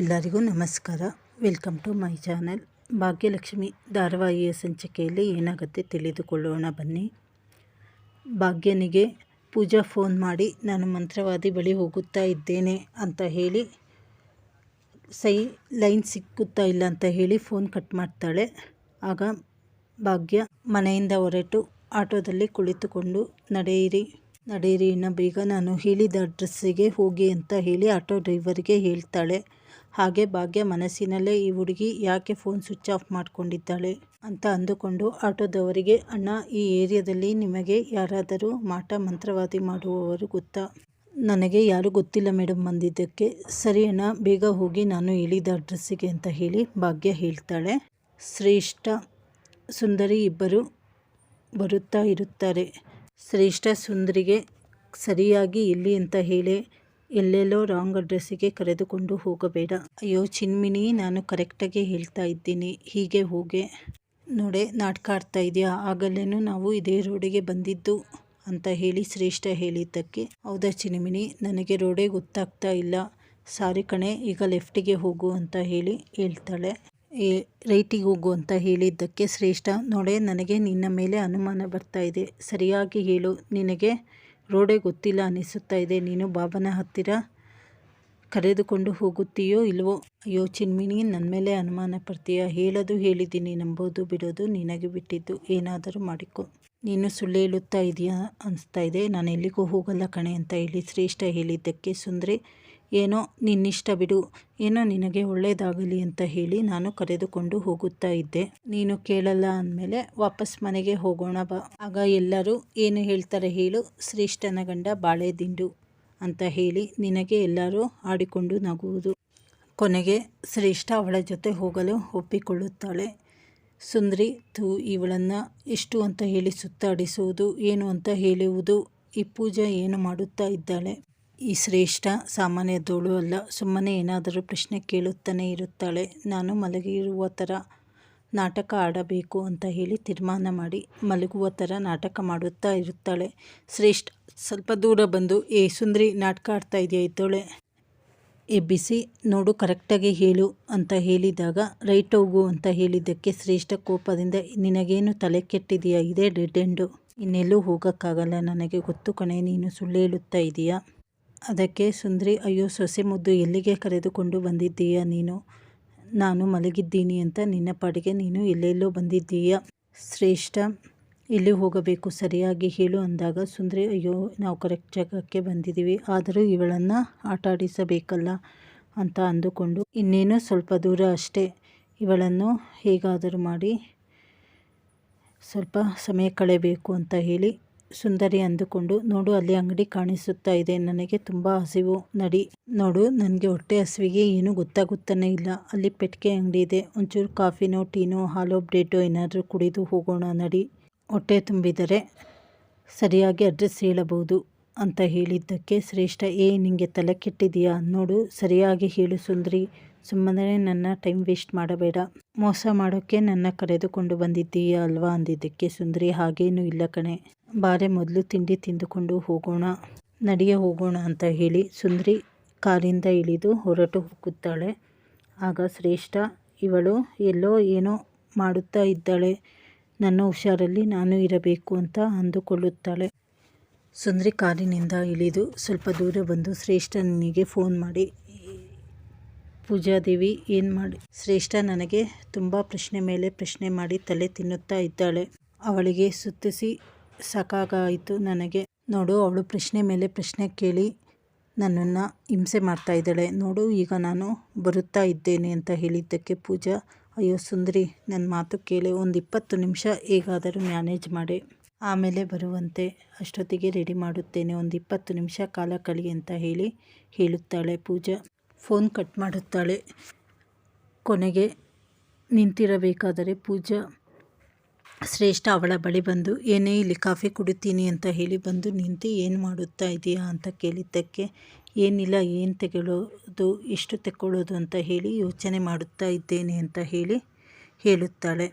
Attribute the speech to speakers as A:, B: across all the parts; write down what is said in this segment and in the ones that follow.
A: ಎಲ್ಲರಿಗೂ ನಮಸ್ಕಾರ. Welcome to my channel. Bhagyalakshmi ಧಾರಾವಾಹಿಯ ಸಂಚಿಕೆಯಲ್ಲಿ ಏನಾಗುತ್ತೆ ತಿಳಿದುಕೊಳ್ಳೋಣ ಬನ್ನಿ. ಭಾಗ್ಯನಿಗೆ ಪೂಜಾ ಫೋನ್ ಮಾಡಿ, ನಾನು ಮಂತ್ರವಾದಿ ಬಳಿ ಹೋಗುತ್ತಾ ಇದ್ದೇನೆ ಅಂತ ಹೇಳಿ, ಸೈ ಲೈನ್ ಸಿಕ್ಕುತ್ತಾ ಇಲ್ಲ ಅಂತ ಹೇಳಿ ಫೋನ್ ಕಟ್ ಮಾಡ್ತಾಳೆ. ಆಗ ಭಾಗ್ಯ ಮನೆಯಿಂದ ಹೊರಟು ಆಟೋದಲ್ಲಿ ಕುಳಿತುಕೊಂಡು, ನಡೆಯಿರಿ ನಡೆಯಿರಿ, ಇನ್ನು ಬೇಗ ನಾನು ಹೇಳಿದ ಅಡ್ರೆಸ್ಸಿಗೆ ಹೋಗಿ ಅಂತ ಹೇಳಿ ಆಟೋ ಡ್ರೈವರ್ಗೆ ಹೇಳ್ತಾಳೆ. ಹಾಗೆ ಭಾಗ್ಯ ಮನಸ್ಸಿನಲ್ಲೇ ಈ ಹುಡುಗಿ ಯಾಕೆ ಫೋನ್ ಸ್ವಿಚ್ ಆಫ್ ಮಾಡಿಕೊಂಡಿದ್ದಾಳೆ ಅಂತ ಅಂದುಕೊಂಡು ಆಟೋದವರಿಗೆ, ಅಣ್ಣ, ಈ ಏರಿಯಾದಲ್ಲಿ ನಿಮಗೆ ಯಾರಾದರೂ ಮಾಟ ಮಂತ್ರವಾದಿ ಮಾಡುವವರು ಗೊತ್ತಾ? ನನಗೆ ಯಾರು ಗೊತ್ತಿಲ್ಲ ಮೇಡಮ್ ಬಂದಿದ್ದಕ್ಕೆ ಸರಿ ಅಣ್ಣ, ಬೇಗ ಹೋಗಿ ನಾನು ಹೇಳಿದ ಅಡ್ರೆಸ್ಸಿಗೆ ಅಂತ ಹೇಳಿ ಭಾಗ್ಯ ಹೇಳ್ತಾಳೆ. ಶ್ರೇಷ್ಠ, ಸುಂದರಿ ಇಬ್ಬರು ಬರುತ್ತಾ ಇರುತ್ತಾರೆ. ಶ್ರೇಷ್ಠ, ಸುಂದರಿಗೆ ಸರಿಯಾಗಿ ಇಲ್ಲಿ ಅಂತ ಹೇಳಿ ಎಲ್ಲೆಲ್ಲೋ ರಾಂಗ್ ಅಡ್ರೆಸ್ಸಿಗೆ ಕರೆದುಕೊಂಡು ಹೋಗಬೇಡ. ಅಯ್ಯೋ, ಚಿನ್ಮಿನಿ, ನಾನು ಕರೆಕ್ಟಾಗಿ ಹೇಳ್ತಾ ಇದ್ದೀನಿ. ಹೀಗೆ ಹೋಗೆ. ನೋಡೆ, ನಾಟಕ ಆಡ್ತಾ ಇದೆಯಾ? ಆಗಲೇನು ನಾವು ಇದೇ ರೋಡಿಗೆ ಬಂದಿದ್ದು ಅಂತ ಹೇಳಿ ಶ್ರೇಷ್ಠ ಹೇಳಿದ್ದಕ್ಕೆ. ಹೌದಾ ಚಿನ್ಮಿನಿ? ನನಗೆ ರೋಡೇ ಗೊತ್ತಾಗ್ತಾ ಇಲ್ಲ. ಸಾರಿ ಕಣೆ, ಈಗ ಲೆಫ್ಟಿಗೆ ಹೋಗು ಅಂತ ಹೇಳಿ ಹೇಳ್ತಾಳೆ. ಏ ರೈಟಿಗೆ ಹೋಗು ಅಂತ ಹೇಳಿದ್ದಕ್ಕೆ ಶ್ರೇಷ್ಠ, ನೋಡೆ, ನನಗೆ ನಿನ್ನ ಮೇಲೆ ಅನುಮಾನ ಬರ್ತಾ ಇದೆ. ಸರಿಯಾಗಿ ಹೇಳು. ನಿನಗೆ ರೋಡೇ ಗೊತ್ತಿಲ್ಲ ಅನಿಸುತ್ತಾ ಇದೆ. ನೀನು ಬಾಬನ ಹತ್ತಿರ ಕರೆದುಕೊಂಡು ಹೋಗುತ್ತೀಯೋ ಇಲ್ವೋ? ಅಯ್ಯೋ ಚಿನ್ಮಿನಿ ನನ್ನ ಮೇಲೆ ಅನುಮಾನ ಪಡ್ತೀಯ? ಹೇಳೋದು ಹೇಳಿದ್ದೀನಿ, ನಂಬೋದು ಬಿಡೋದು ನಿನಗೆ ಬಿಟ್ಟಿದ್ದು ಏನಾದರೂ ಮಾಡಿಕೊ. ನೀನು ಸುಳ್ಳು ಹೇಳುತ್ತಾ ಇದೆಯಾ? ಅನಿಸ್ತಾ ಇದೆ. ನಾನು ಎಲ್ಲಿಗೂ ಹೋಗಲ್ಲ ಕಣೆ ಅಂತ ಹೇಳಿ ಶ್ರೇಷ್ಠ ಹೇಳಿದ್ದಕ್ಕೆ ಸುಂದ್ರಿ ಏನೋ ನಿನ್ನಿಷ್ಟ ಬಿಡು, ಏನೋ ನಿನಗೆ ಒಳ್ಳೆಯದಾಗಲಿ ಅಂತ ಹೇಳಿ ನಾನು ಕರೆದುಕೊಂಡು ಹೋಗುತ್ತಾ ಇದ್ದೆ. ನೀನು ಕೇಳಲ್ಲ ಅಂದಮೇಲೆ ವಾಪಸ್ ಮನೆಗೆ ಹೋಗೋಣ ಬಾ. ಆಗ ಎಲ್ಲರೂ, ಏನು ಹೇಳ್ತಾರೆ ಹೇಳು, ಶ್ರೇಷ್ಠನ ಗಂಡ ಬಾಳೆ ದಿಂಡು ಅಂತ ಹೇಳಿ ನಿನಗೆ ಎಲ್ಲರೂ ಆಡಿಕೊಂಡು ನಗುವುದು. ಕೊನೆಗೆ ಶ್ರೇಷ್ಠ ಅವಳ ಜೊತೆ ಹೋಗಲು ಒಪ್ಪಿಕೊಳ್ಳುತ್ತಾಳೆ. ಸುಂದ್ರಿ, ತೂ ಇವಳನ್ನು ಎಷ್ಟು ಅಂತ ಹೇಳಿ ಸುತ್ತಾಡಿಸುವುದು ಏನು ಅಂತ ಹೇಳುವುದು, ಈ ಪೂಜಾ ಏನು ಮಾಡುತ್ತಾ ಇದ್ದಾಳೆ? ಈ ಶ್ರೇಷ್ಠ ಸಾಮಾನ್ಯದವಳು ಅಲ್ಲ, ಸುಮ್ಮನೆ ಏನಾದರೂ ಪ್ರಶ್ನೆ ಕೇಳುತ್ತಾನೆ ಇರುತ್ತಾಳೆ. ನಾನು ಮಲಗಿರುವ ಥರ ನಾಟಕ ಆಡಬೇಕು ಅಂತ ಹೇಳಿ ತೀರ್ಮಾನ ಮಾಡಿ ಮಲಗುವ ಥರ ನಾಟಕ ಮಾಡುತ್ತಾ ಇರುತ್ತಾಳೆ. ಶ್ರೇಷ್ಠ, ಸ್ವಲ್ಪ ದೂರ ಬಂದು, ಏ ಸುಂದ್ರಿ, ನಾಟಕ ಆಡ್ತಾ ಇದೆಯಾ ಇದ್ದೋಳೆ? ಎಬ್ಬಿಸಿ, ನೋಡು, ಕರೆಕ್ಟಾಗಿ ಹೇಳು ಅಂತ ಹೇಳಿದಾಗ, ರೈಟ್ ಹೋಗು ಅಂತ ಹೇಳಿದ್ದಕ್ಕೆ ಶ್ರೇಷ್ಠ ಕೋಪದಿಂದ, ನಿನಗೇನು ತಲೆ ಕೆಟ್ಟಿದೆಯಾ? ಇದೆ ಡೆಡ್ ಎಂಡು. ಇನ್ನೆಲ್ಲೂ ಹೋಗೋಕ್ಕಾಗಲ್ಲ ನನಗೆ ಗೊತ್ತು ಕಣೆ, ನೀನು ಸುಳ್ಳು ಹೇಳುತ್ತಾ ಇದೆಯಾ? ಅದಕ್ಕೆ, ಸುಂದ್ರಿ, ಅಯ್ಯೋ, ಸೊಸೆ ಮುದ್ದು ಎಲ್ಲಿಗೆ ಕರೆದುಕೊಂಡು ಬಂದಿದ್ದೀಯಾ ನೀನು? ನಾನು ಮಲಗಿದ್ದೀನಿ ಅಂತ ನಿನ್ನ ಪಾಡಿಗೆ ನೀನು ಎಲ್ಲೆಲ್ಲೋ ಬಂದಿದ್ದೀಯ? ಶ್ರೇಷ್ಠ, ಇಲ್ಲಿ ಹೋಗಬೇಕು, ಸರಿಯಾಗಿ ಹೇಳು ಅಂದಾಗ, ಸುಂದ್ರಿ, ಅಯ್ಯೋ, ನಾವು ಕರೆಕ್ಟ್ ಜಾಗಕ್ಕೆ ಬಂದಿದ್ದೀವಿ, ಆದರೂ ಇವಳನ್ನು ಆಟ ಆಡಿಸಬೇಕಲ್ಲ ಅಂತ ಅಂದುಕೊಂಡು, ಇನ್ನೇನು ಸ್ವಲ್ಪ ದೂರ ಅಷ್ಟೇ, ಇವಳನ್ನು ಹೇಗಾದರೂ ಮಾಡಿ ಸ್ವಲ್ಪ ಸಮಯ ಕಳೆಯಬೇಕು ಅಂತ ಹೇಳಿ ಸುಂದರಿ ಅಂದುಕೊಂಡು, ನೋಡು, ಅಲ್ಲಿ ಅಂಗಡಿ ಕಾಣಿಸುತ್ತಾ ಇದೆ. ನನಗೆ ತುಂಬ ಹಸಿವು. ನಡಿ. ನೋಡು, ನನಗೆ ಹೊಟ್ಟೆ ಹಸಿವಿಗೆ ಏನು ಗೊತ್ತಾಗುತ್ತಾನೆ ಇಲ್ಲ. ಅಲ್ಲಿ ಪೆಟ್ಟಿಗೆ ಅಂಗಡಿ ಇದೆ. ಒಂಚೂರು ಕಾಫಿನೋ, ಟೀನೋ, ಹಾಲೋ, ಬ್ರೆಡ್ಡೋ ಏನಾದರೂ ಕುಡಿದು ಹೋಗೋಣ, ನಡಿ. ಹೊಟ್ಟೆ ತುಂಬಿದರೆ ಸರಿಯಾಗಿ ಅಡ್ರೆಸ್ ಹೇಳಬಹುದು ಅಂತ ಹೇಳಿದ್ದಕ್ಕೆ ಶ್ರೇಷ್ಠ, ಏ, ನಿಂಗೆ ತಲೆ ಕೆಟ್ಟಿದೆಯಾ? ನೋಡು, ಸರಿಯಾಗಿ ಹೇಳು ಸುಂದರಿ. ಸುಮ್ಮನೆ ನನ್ನ ಟೈಮ್ ವೇಸ್ಟ್ ಮಾಡಬೇಡ. ಮೋಸ ಮಾಡೋಕ್ಕೆ ನನ್ನ ಕರೆದುಕೊಂಡು ಬಂದಿದ್ದೀಯಾ ಅಲ್ವಾ? ಅಂದಿದ್ದಕ್ಕೆ ಸುಂದರಿ, ಹಾಗೇನೂ ಇಲ್ಲ ಕಣೆ. ಬಾರೆ ಮೊದಲು ತಿಂಡಿ ತಿಂದುಕೊಂಡು ಹೋಗೋಣ ನಡಿಯ ಹೋಗೋಣ ಅಂತ ಹೇಳಿ ಸುಂದರಿ ಕಾರಿಂದ ಇಳಿದು ಹೊರಟು ಹೋಗುತ್ತಾಳೆ. ಆಗ ಶ್ರೇಷ್ಠ, ಇವಳು ಎಲ್ಲೋ ಏನೋ ಮಾಡುತ್ತಾ ಇದ್ದಾಳೆ. ನನ್ನ ಹುಷಾರಲ್ಲಿ ನಾನು ಇರಬೇಕು ಅಂತ ಅಂದುಕೊಳ್ಳುತ್ತಾಳೆ. ಸುಂದರಿ ಕಾರಿನಿಂದ ಇಳಿದು ಸ್ವಲ್ಪ ದೂರ ಬಂದು ಶ್ರೇಷ್ಠನಿಗೆ ಫೋನ್ ಮಾಡಿ, ಪೂಜಾದೇವಿ, ಏನು ಮಾಡಿ? ಶ್ರೇಷ್ಠ ನನಗೆ ತುಂಬ ಪ್ರಶ್ನೆ ಮೇಲೆ ಪ್ರಶ್ನೆ ಮಾಡಿ ತಲೆ ತಿನ್ನುತ್ತಾ ಇದ್ದಾಳೆ. ಅವಳಿಗೆ ಸುತ್ತಿಸಿ ಸಾಕಾಗಾಯಿತು ನನಗೆ. ನೋಡು, ಅವಳು ಪ್ರಶ್ನೆ ಮೇಲೆ ಪ್ರಶ್ನೆ ಕೇಳಿ ನನ್ನನ್ನು ಹಿಂಸೆ ಮಾಡ್ತಾ ಇದ್ದಾಳೆ. ನೋಡು, ಈಗ ನಾನು ಬರುತ್ತಾ ಇದ್ದೇನೆ ಅಂತ ಹೇಳಿದ್ದಕ್ಕೆ ಪೂಜಾ, ಅಯ್ಯೋ ಸುಂದರಿ ನನ್ನ ಮಾತು ಕೇಳಿ, ಒಂದು ಇಪ್ಪತ್ತು ನಿಮಿಷ ಹೇಗಾದರೂ ಮ್ಯಾನೇಜ್ ಮಾಡಿ. ಆಮೇಲೆ ಬರುವಂತೆ ಅಷ್ಟೊತ್ತಿಗೆ ರೆಡಿ ಮಾಡುತ್ತೇನೆ, ಒಂದು ಇಪ್ಪತ್ತು ನಿಮಿಷ ಕಾಲ ಕಳಿ ಅಂತ ಹೇಳಿ ಹೇಳುತ್ತಾಳೆ ಪೂಜಾ. ಫೋನ್ ಕಟ್ ಮಾಡುತ್ತಾಳೆ. ಕೊನೆಗೆ ನಿಂತಿರಬೇಕಾದರೆ ಪೂಜಾ ಶ್ರೇಷ್ಠ ಅವಳ ಬಳಿ ಬಂದು, ಏನೇ ಇಲ್ಲಿ ಕಾಫಿ ಕುಡಿತೀನಿ ಅಂತ ಹೇಳಿ ಬಂದು ನಿಂತು ಏನು ಮಾಡುತ್ತಾ ಇದೆಯಾ ಅಂತ ಕೇಳಿದ್ದಕ್ಕೆ, ಏನಿಲ್ಲ, ಏನು ತೆಗೊಳ್ಳೋದು ಎಷ್ಟು ತೆಕ್ಕೊಳ್ಳೋದು ಅಂತ ಹೇಳಿ ಯೋಚನೆ ಮಾಡುತ್ತಾ ಇದ್ದೇನೆ ಅಂತ ಹೇಳಿ ಹೇಳುತ್ತಾಳೆ.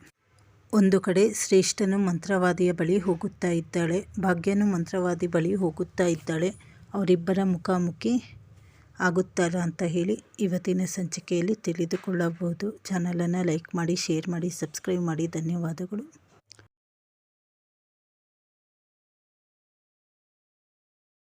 A: ಒಂದು ಕಡೆ ಶ್ರೇಷ್ಠನು ಮಂತ್ರವಾದಿಯ ಬಳಿ ಹೋಗುತ್ತಾ ಇದ್ದಾಳೆ, ಭಾಗ್ಯನು ಮಂತ್ರವಾದಿ ಬಳಿ ಹೋಗುತ್ತಾ ಇದ್ದಾಳೆ, ಅವರಿಬ್ಬರ ಮುಖಾಮುಖಿ ಆಗುತ್ತಾರ ಅಂತ ಹೇಳಿ ಇವತ್ತಿನ ಸಂಚಿಕೆಯಲ್ಲಿ ತಿಳಿದುಕೊಳ್ಳಬಹುದು. ಚಾನಲನ್ನು ಲೈಕ್ ಮಾಡಿ, ಶೇರ್ ಮಾಡಿ, ಸಬ್ಸ್ಕ್ರೈಬ್ ಮಾಡಿ, ಧನ್ಯವಾದಗಳು.